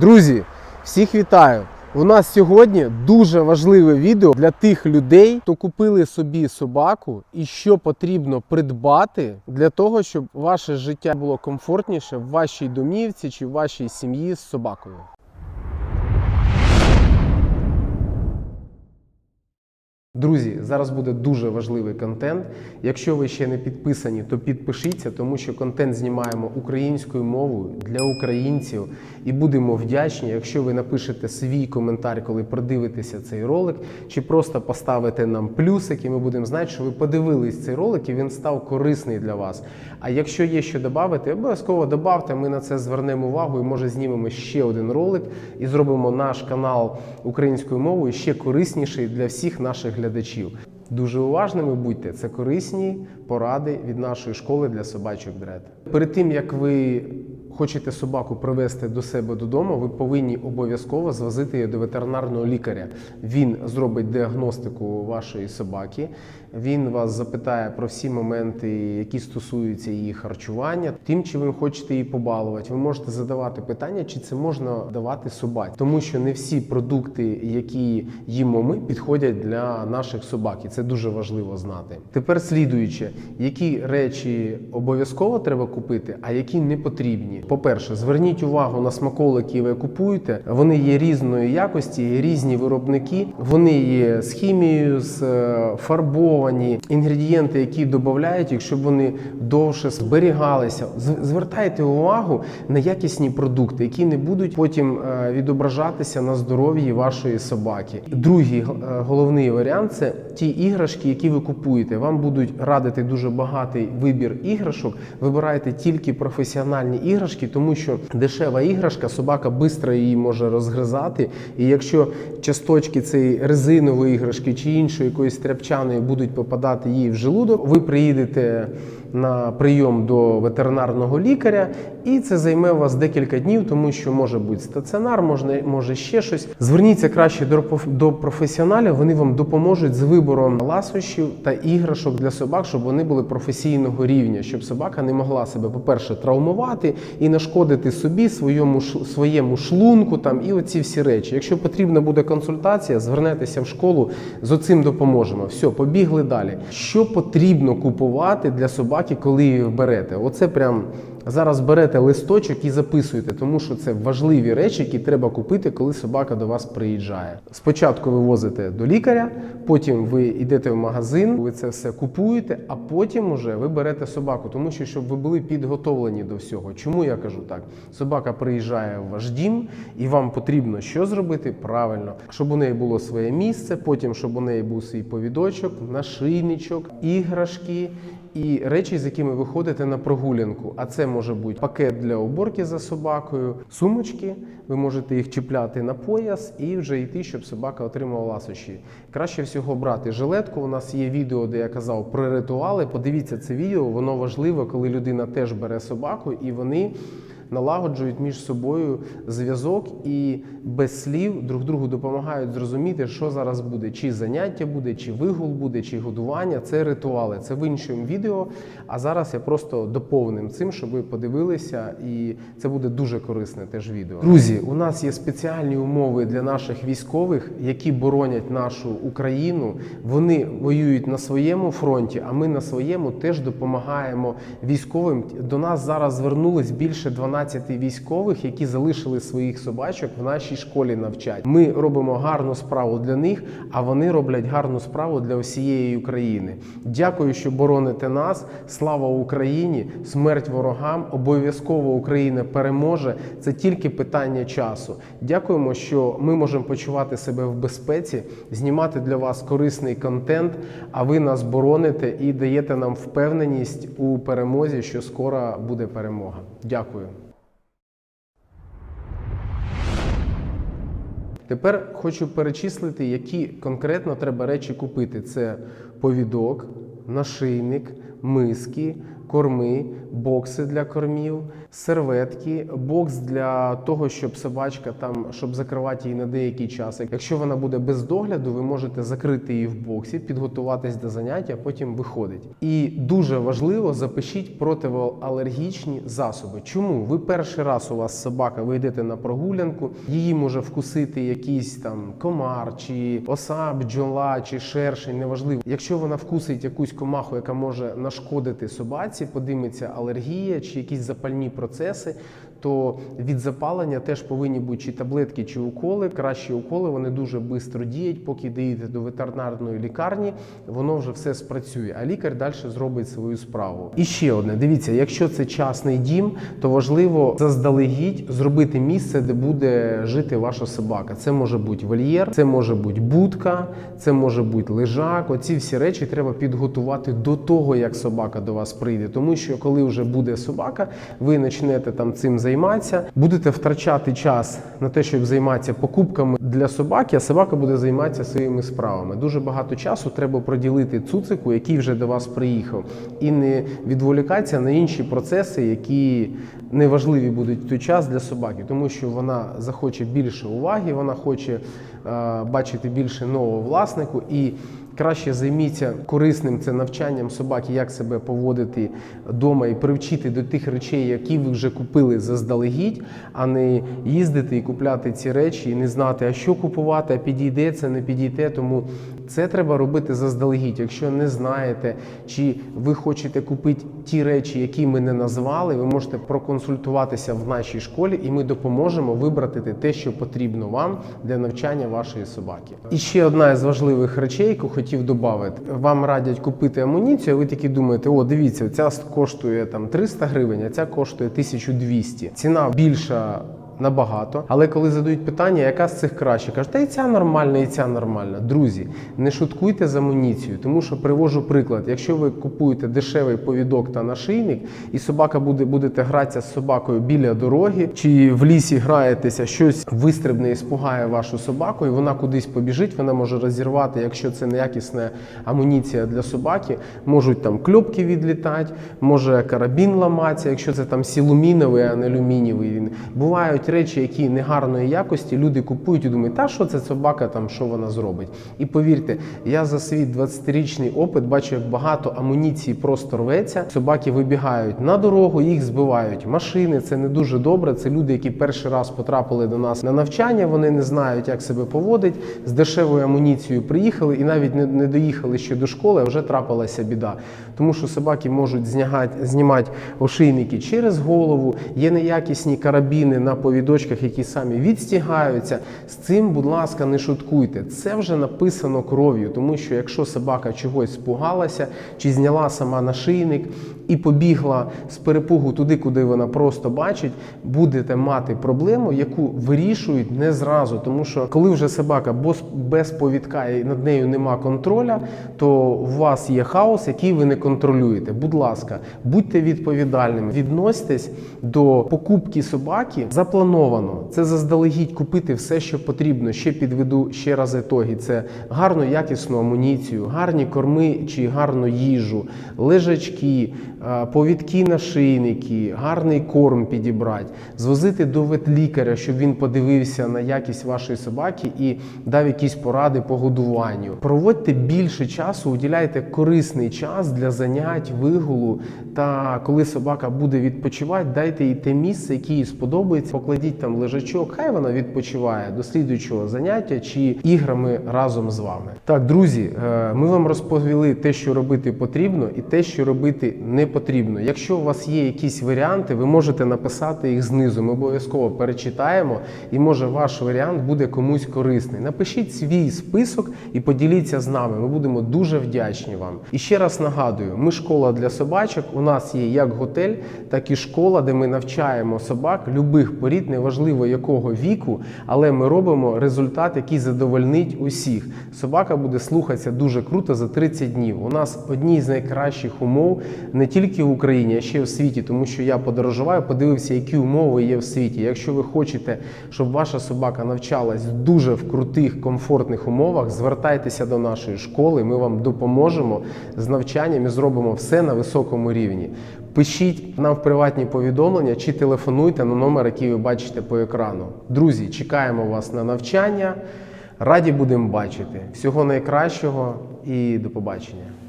Друзі, всіх вітаю! У нас сьогодні дуже важливе відео для тих людей, хто купили собі собаку і що потрібно придбати для того, щоб ваше життя було комфортніше в вашій домівці чи в вашій сім'ї з собакою. Друзі, зараз буде дуже важливий контент. Якщо ви ще не підписані, то підпишіться, тому що контент знімаємо українською мовою для українців. І будемо вдячні, якщо ви напишете свій коментар, коли продивитеся цей ролик, чи просто поставите нам плюсик, і ми будемо знати, що ви подивились цей ролик і він став корисний для вас. А якщо є що додати, обов'язково додавте, ми на це звернемо увагу і може знімемо ще один ролик і зробимо наш канал українською мовою ще корисніший для всіх наших глядачів. Дуже уважними будьте, це корисні поради від нашої школи для собачок дред. Перед тим як ви хочете собаку привезти до себе додому, ви повинні обов'язково звозити її до ветеринарного лікаря. Він зробить діагностику вашої собаки. Він вас запитає про всі моменти, які стосуються її харчування, тим, чи ви хочете її побалувати. Ви можете задавати питання, чи це можна давати собаці, тому що не всі продукти, які їмо ми, підходять для наших собак, і це дуже важливо знати. Тепер слідуюче, які речі обов'язково треба купити, а які не потрібні. По-перше, зверніть увагу на смаколики, ви купуєте. Вони є різної якості, різні виробники. Вони є з хімією, з е, фарбовані інгредієнти, які додають, якщо вони довше зберігалися. Звертайте увагу на якісні продукти, які не будуть потім е, відображатися на здоров'ї вашої собаки. Другий е, головний варіант це ті іграшки, які ви купуєте. Вам будуть радити дуже багатий вибір іграшок. Вибирайте тільки професіональні іграшки, тому що дешева іграшка, собака швидко її може розгризати. І якщо часточки цієї резинової іграшки чи іншої якоїсь тряпчаної будуть попадати їй в желудок, ви приїдете на прийом до ветеринарного лікаря, і це займе у вас декілька днів, тому що може бути стаціонар, можна, може ще щось. Зверніться краще до, до професіоналів, вони вам допоможуть з вибором ласощів та іграшок для собак, щоб вони були професійного рівня, щоб собака не могла себе, по-перше, травмувати і нашкодити собі, своєму, своєму шлунку там, і оці всі речі. Якщо потрібна буде консультація, звернетеся в школу, з оцим допоможемо. Все, побігли далі. Що потрібно купувати для собаки, коли берете? Оце прям. Зараз берете листочок і записуєте, тому що це важливі речі, які треба купити, коли собака до вас приїжджає. Спочатку ви возите до лікаря, потім ви йдете в магазин, ви це все купуєте, а потім уже ви берете собаку, тому що щоб ви були підготовлені до всього. Чому я кажу так? Собака приїжджає в ваш дім, і вам потрібно що зробити правильно, щоб у неї було своє місце, потім щоб у неї був свій повідочок, нашийничок, іграшки і речі, з якими ви ходите на прогулянку. А це може бути пакет для уборки за собакою, сумочки. Ви можете їх чіпляти на пояс і вже йти, щоб собака отримала ласощі. Краще всього брати жилетку. У нас є відео, де я казав про ритуали. Подивіться це відео, воно важливо, коли людина теж бере собаку і вони налагоджують між собою зв'язок і без слів друг другу допомагають зрозуміти, що зараз буде, чи заняття буде, чи вигул буде, чи годування. Це ритуали. Це в іншому відео. А зараз я просто доповним цим, щоб ви подивилися, і це буде дуже корисне теж відео. Друзі, у нас є спеціальні умови для наших військових, які боронять нашу Україну. Вони воюють на своєму фронті, а ми на своєму теж допомагаємо військовим. До нас зараз звернулись більше 12 військових, які залишили своїх собачок в нашій школі навчать. Ми робимо гарну справу для них, а вони роблять гарну справу для всієї України. Дякую, що бороните нас. Слава Україні! Смерть ворогам! Обов'язково Україна переможе. Це тільки питання часу. Дякуємо, що ми можемо почувати себе в безпеці, знімати для вас корисний контент. А ви нас бороните і даєте нам впевненість у перемозі, що скоро буде перемога. Дякую. Тепер хочу перечислити, які конкретно треба речі купити: це повідок, нашийник, миски, корми, бокси для кормів, серветки, бокс для того, щоб собачка там, щоб закривати її на деякий час. Якщо вона буде без догляду, ви можете закрити її в боксі, підготуватись до заняття, потім виходить. І дуже важливо запишіть противоалергічні засоби. Чому? Ви перший раз у вас собака, ви йдете на прогулянку, її може вкусити якийсь там комар, чи оса, бджола, чи шершень, неважливо. Якщо вона вкусить якусь комаху, яка може нашкодити собаці, подиметься алергія чи якісь запальні процеси, то від запалення теж повинні бути чи таблетки, чи уколи. Кращі уколи вони дуже швидко діють. Поки доїдете до ветеринарної лікарні, воно вже все спрацює, а лікар далі зробить свою справу. І ще одне: дивіться, якщо це частний дім, то важливо заздалегідь зробити місце, де буде жити ваша собака. Це може бути вольєр, це може бути будка, це може бути лежак. Оці всі речі треба підготувати до того, як собака до вас прийде. Тому що коли вже буде собака, ви почнете там цим займатися, будете втрачати час на те, щоб займатися покупками для собаки, а собака буде займатися своїми справами. Дуже багато часу треба приділити цуцику, який вже до вас приїхав, і не відволікатися на інші процеси, які неважливі будуть в той час для собаки, тому що вона захоче більше уваги, вона хоче е, бачити більше нового власнику і. Краще займіться корисним це навчанням собаки, як себе поводити вдома і привчити до тих речей, які ви вже купили заздалегідь, а не їздити і купляти ці речі і не знати, а що купувати, а підійде це, не підійде. Тому це треба робити заздалегідь. Якщо не знаєте, чи ви хочете купити ті речі, які ми не назвали, ви можете проконсультуватися в нашій школі, і ми допоможемо вибрати те, що потрібно вам для навчання вашої собаки. І ще одна із важливих речей, яку хотів додати. Вам радять купити амуніцію, а ви такі думаєте, о, дивіться, ця коштує там 300 гривень, а ця коштує 1200. Ціна більша. Набагато, але коли задають питання, яка з цих краще, кажуть, та і ця нормальна, і ця нормальна. Друзі, не шуткуйте з амуніцією, тому що привожу приклад. Якщо ви купуєте дешевий повідок та нашийник, і собака буде будете гратися з собакою біля дороги, чи в лісі граєтеся, щось вистрибне і спугає вашу собаку, і вона кудись побіжить, вона може розірвати, якщо це неякісна амуніція для собаки, можуть там кльопки відлітати, може карабін ламатися, якщо це там сілуміновий, а не алюмінієвий. Бувають речі, які негарної якості люди купують і думають, та що це собака, там що вона зробить. І повірте, я за свій 20-річний опит бачу, як багато амуніції просто рветься. Собаки вибігають на дорогу, їх збивають машини. Це не дуже добре. Це люди, які перший раз потрапили до нас на навчання. Вони не знають, як себе поводить. З дешевою амуніцією приїхали і навіть не, доїхали ще до школи, а вже трапилася біда. Тому що собаки можуть знягати, знімати ошейники через голову. Є неякісні карабіни на повідочках, які самі відстігаються. З цим, будь ласка, не шуткуйте. Це вже написано кров'ю, тому що якщо собака чогось спугалася чи зняла сама нашийник і побігла з перепугу туди, куди вона просто бачить, будете мати проблему, яку вирішують не зразу. Тому що коли вже собака без повідка і над нею нема контроля, то у вас є хаос, який ви не контролюєте. Будь ласка, будьте відповідальними, відносьтесь до покупки собаки заплановано. Це заздалегідь купити все, що потрібно. Ще підведу ще раз ітоги. Це гарну якісну амуніцію, гарні корми чи гарну їжу, лежачки, е, повідки нашийники, гарний корм підібрати, звозити до ветлікаря, щоб він подивився на якість вашої собаки і дав якісь поради по годуванню. Проводьте більше часу, уділяйте корисний час для занять, вигулу. Та коли собака буде відпочивати, дайте їй те місце, яке їй сподобається. Покладіть там лежачок, хай вона відпочиває до слідуючого заняття чи іграми разом з вами. Так, друзі, е, ми вам розповіли те, що робити потрібно, і те, що робити не потрібно. Якщо у вас є якісь варіанти, ви можете написати їх знизу. Ми обов'язково перечитаємо, і може ваш варіант буде комусь корисний. Напишіть свій список і поділіться з нами. Ми будемо дуже вдячні вам. І ще раз нагадую: ми школа для собачок. У нас є як готель, так і школа, де ми навчаємо собак любих порід, неважливо якого віку, але ми робимо результат, який задовольнить усіх. Собака буде слухатися дуже круто за 30 днів. У нас одні з найкращих умов не тільки тільки в Україні, а ще й в світі, тому що я подорожуваю, подивився, які умови є в світі. Якщо ви хочете, щоб ваша собака навчалась дуже в крутих, комфортних умовах, звертайтеся до нашої школи. Ми вам допоможемо з навчанням і зробимо все на високому рівні. Пишіть нам в приватні повідомлення чи телефонуйте на номер, який ви бачите по екрану. Друзі, чекаємо вас на навчання. Раді будемо бачити. Всього найкращого і до побачення.